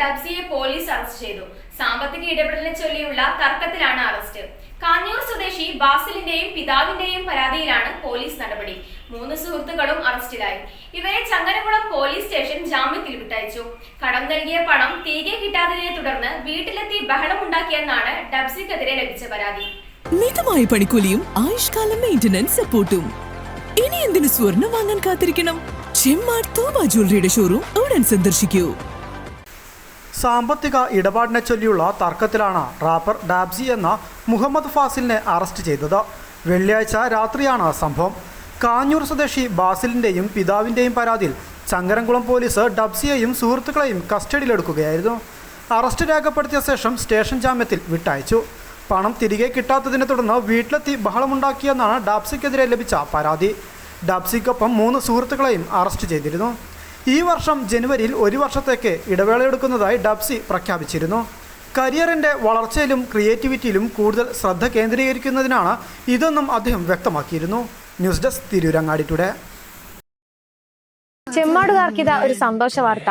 ഡബ്സിയെ police arrest ചെയ്തു. സാമ്പത്തിക ഇടപെടലിനെ ചൊല്ലിയുള്ള തർക്കത്തിലാണ് അറസ്റ്റ്. കാഞ്ഞൂർ സ്വദേശി ബാസിലിന്റെയും പിതാവിന്റെയും പരാതിയിലാണ് പോലീസ് നടപടി. മൂന്ന് സുഹൃത്തുക്കളും അറസ്റ്റിലായി. ഇവരെ ചങ്ങനകുളം പോലീസ് സ്റ്റേഷൻ ജാമ്യത്തിൽ വിട്ടയച്ചു. കടം നൽകിയ പണം തിരികെ കിട്ടാത്തതിനെ തുടർന്ന് വീട്ടിലെത്തി ബഹളമുണ്ടാക്കിയെന്നാണ് ഡബ്സിക്കെതിരെ ലഭിച്ച പരാതി. മിതമായ പണിക്കൂലിയും ആയുഷ്കാല മെയിന്റനൻസ് സപ്പോർട്ടും ഇനി എന്തിനു സ്വർണം വാങ്ങാൻ കാത്തിരിക്കണം? ചെമ്മാർ തോബ ജ്വല്ലറിയുടെ ഷോറൂം ഉടൻ സന്ദർശിക്കൂ. സാമ്പത്തിക ഇടപാടിനെ ചൊല്ലിയുള്ള തർക്കത്തിലാണ് റാപ്പർ ഡാബ്സി എന്ന മുഹമ്മദ് ഫാസിലിനെ അറസ്റ്റ് ചെയ്തത്. വെള്ളിയാഴ്ച രാത്രിയാണ് സംഭവം. കാഞ്ഞൂർ സ്വദേശി ബാസിലിന്റെയും പിതാവിന്റെയും പരാതിയിൽ ചങ്ങരംകുളം പോലീസ് ഡബ്സിയെയും സുഹൃത്തുക്കളെയും കസ്റ്റഡിയിലെടുക്കുകയായിരുന്നു. അറസ്റ്റ് രേഖപ്പെടുത്തിയ ശേഷം സ്റ്റേഷൻ ജാമ്യത്തിൽ വിട്ടയച്ചു. പണം തിരികെ കിട്ടാത്തതിനെ തുടർന്ന് വീട്ടിലെത്തി ബഹളമുണ്ടാക്കിയെന്നാണ് ഡാബ്സിക്കെതിരെ ലഭിച്ച പരാതി. ഡാബ്സിക്കൊപ്പം മൂന്ന് സുഹൃത്തുക്കളെയും അറസ്റ്റ് ചെയ്തിരുന്നു. ഈ വർഷം ജനുവരിയിൽ ഒരു വർഷത്തേക്ക് ഇടവേളയെടുക്കുന്നതായി ഡബ്സി പ്രഖ്യാപിച്ചിരുന്നു. കരിയറിന്റെ വളർച്ചയിലും ക്രിയേറ്റിവിറ്റിയിലും കൂടുതൽ ശ്രദ്ധ കേന്ദ്രീകരിക്കുന്നതിനാണ് ഇതെന്നും അദ്ദേഹം വ്യക്തമാക്കിയിരുന്നു. News desk Tirurangadi today. ചെമ്മാടുകാർക്കിത ഒരു സന്തോഷ വാർത്ത